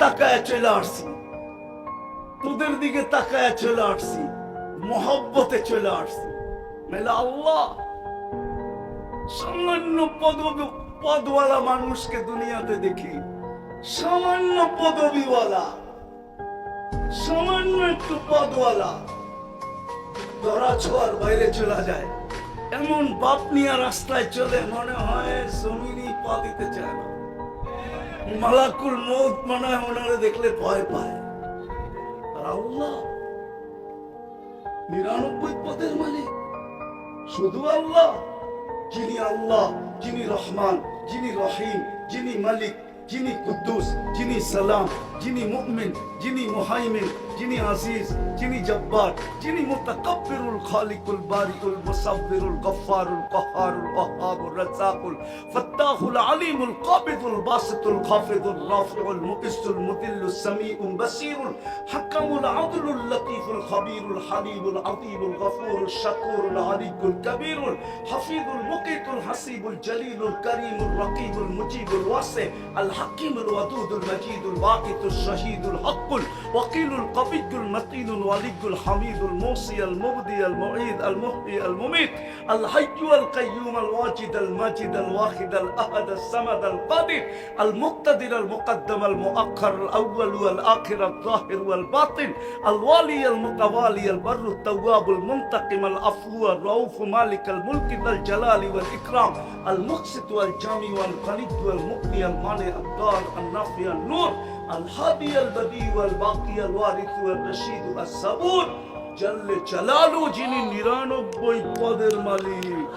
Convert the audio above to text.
তাকায় চলে আসছি। তোদের দিকে তাকায় চলে আসছি। মহব্বতে চলে আসছি। মেলা আল্লাহ সামান্য পদওয়ালা মানুষকে দুনিয়াতে দেখি। সামান্য পদবিওয়ালা। সামান্য একটু পদওয়ালা। ধরা বাইরে চলে যায়। এমন বাপ নিয়ে রাস্তায় চলে মনে হয় জমিনই পা দিতে চায় না। মালাকুল মৌত মনে ওনারে দেখলে ভয় পায়। আর আল্লাহ, নিরানব্বই পদের মালিক। শুধু আল্লাহ, যিনি আল্লাহ, যিনি রহমান, যিনি রহিম, যিনি মালিক, যিনি কুদ্দুস, যিনি সালাম, যিনি মুমিন, যিনি মুহাইমিন, যিনি আজিজ, যিনি জব্বার, যিনি মুতাকাব্বিরুল খালিকুল বারিকুল মুসাব্বিরুল গফফারুল কহারুল الرزاق الفتاح العليم القابض الباسط الخافض الرافع المقس المذل السميع البصير الحكم العدل اللطيف الخبير الحليم العظيم الغفور الشكور العلي الكبير الحفيظ المقيت الحسيب الجليل الكريم الرقيب المجيب الواسع الحكيم الودود المجيد الباقت الشهيد الحق الوقيل القبي المتين الولي الحميد الموصي المبدي المعيد المحيي المميت الحي القيوم الواجد الماجد الواحد الاحد الصمد القادر المقتدر المقدم المؤخر الاول والاخر الظاهر والباطن الوالي المتوالي البر التواب المنتقم العفو الرؤوف مالك الملك ذا الجلال والاكرام المقسط والجامع والغني والمغني المانع الدار النافع النور الهادي البديع والباقي الوارث والرشيد الصبور জল্লে চালালু যিনি নিরানব্বই পদের মালিক